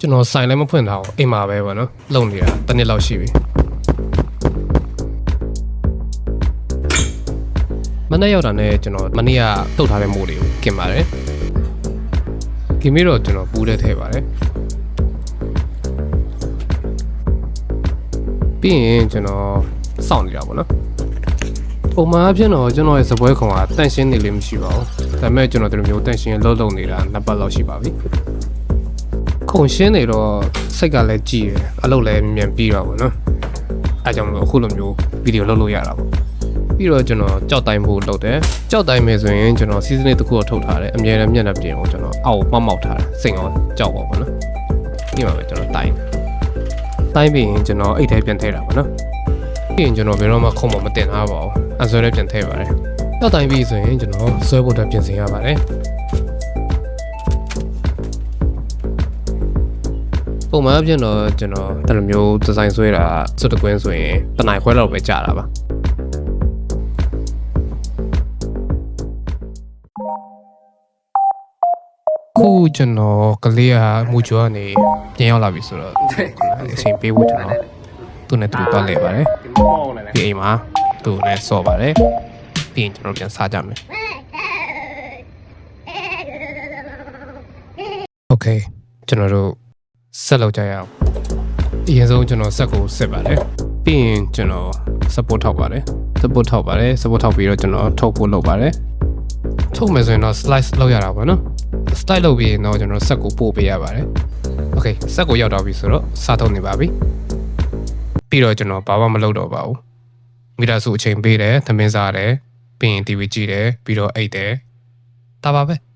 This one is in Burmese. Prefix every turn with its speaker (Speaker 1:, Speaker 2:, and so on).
Speaker 1: ကျွန်တော်ဆိုင်လည်းမဖွင့်ထားဘူးအိမ်မှာပဲပေါ့နော်လုံနေတာတစ်နှစ်လောက်ရှိပြီမနေ့ရောက်တာနဲ့ကျွန်တော်မနေ့ကတုတ်ထားတဲ့မိုးလေးကိုกินပါတယ်กินပြီးတော့ကျွန်တော်ပူးတဲ့ထဲပါတယ်ပြီးရင်ကျွန်တော်စောင့်နေတာပေါ့နော်ပုံမှန်အဖြစ်တော့ကျွန်တော်ရဲ့စပွဲခုံကတန့်ရှင်းနေလို့မရှိပါဘူးဒါပေမဲ့ကျွန်တော်ဒီလိုမျိုးတန့်ရှင်းလှုပ်လှုပ်နေတာနှစ်ပတ်လောက်ရှိပါပြီ ခုံရှင်းနေတော့စိတ်ကလည်းကြည်တယ်အလုပ်လည်းမြန်ပြီးတော့ဗောနော်အဲကြောင့်မလို့အခုလိုမျိုးဗီဒီယိုလုပ်လို့ရတာပေါ့ပြီးတော့ကျွန်တော်ကြောက်တိုင်းဖို့လုပ်တယ်ကြောက်တိုင်းမယ်ဆိုရင်ကျွန်တော် season လေးတစ်ခုတော့ထုတ်ထားတယ်အမြဲတမ်းမျက်နှာပြင်ကိုကျွန်တော်အောက်မောက်မောက်ထားတယ်စိတ်အောင်ကြောက်ပါဗောနော်ပြီးမှပဲကျွန်တော်တိုင်းတိုင်းပြီးရင်ကျွန်တော်အိတ်ထဲပြန်ထည့်တာဗောနော်ပြီးရင်ကျွန်တော်ဘယ်တော့မှခုံမမတင်ထားပါဘူးအဆွဲလည်းပြန်ထည့်ပါတယ်ကြောက်တိုင်းပြီးဆိုရင်ကျွန်တော်ဆွဲဖို့အတွက်ပြင်ဆင်ရပါတယ် ပုံမှန်အပြင်တော့ကျွန်တော်ဒီလိုမျိုးဒီဇိုင်းဆွဲတာစွတ်တကွင်းဆိုရင်တနိုင်ခွဲလောက်ပဲကြာတာပါခုကျွန်တော်ကလေးဟာမူကျော်ကနေပြန်ရောက်လာပြီဆိုတော့အချိန်ပေးဖို့ကျွန်တော်သူ့နဲ့သူ့တော့လဲပါတယ်ဒီအိမ်မှာသူ့နဲ့ဆော့ပါတယ်ပြီးရင်ကျွန်တော်ပြန်စားကြမယ် Okay ကျွန်တော်တို့ ဆက်လောက်ကြရအောင်အရင်ဆုံးကျွန်တော်ဆက်ကိုစစ်ပါတယ်ပြီးရင်ကျွန်တော် support ထောက်ပါတယ် support ထောက်ပါတယ် support ထောက်ပြီးတော့ကျွန်တော်ထုတ်ဖို့လုပ်ပါတယ်ထုတ်မယ်ဆိုရင်တော့ slice လုပ်ရတာပေါ့နော် style လုပ်ပြီးရင်တော့ကျွန်တော်ဆက်ကိုပို့ပေးရပါတယ် okay ဆက်ကိုရောက်တော့ပြီဆိုတော့စားထုတ်နေပါပြီပြီးတော့ကျွန်တော်ဘာမှမလုပ်တော့ပါဘူးမိသားစုအချိန်ပေးတယ်သမင်းစားတယ်ပြီးရင် TV ကြည့်တယ်ပြီးတော့အိတ်တယ်ဒါပါပဲ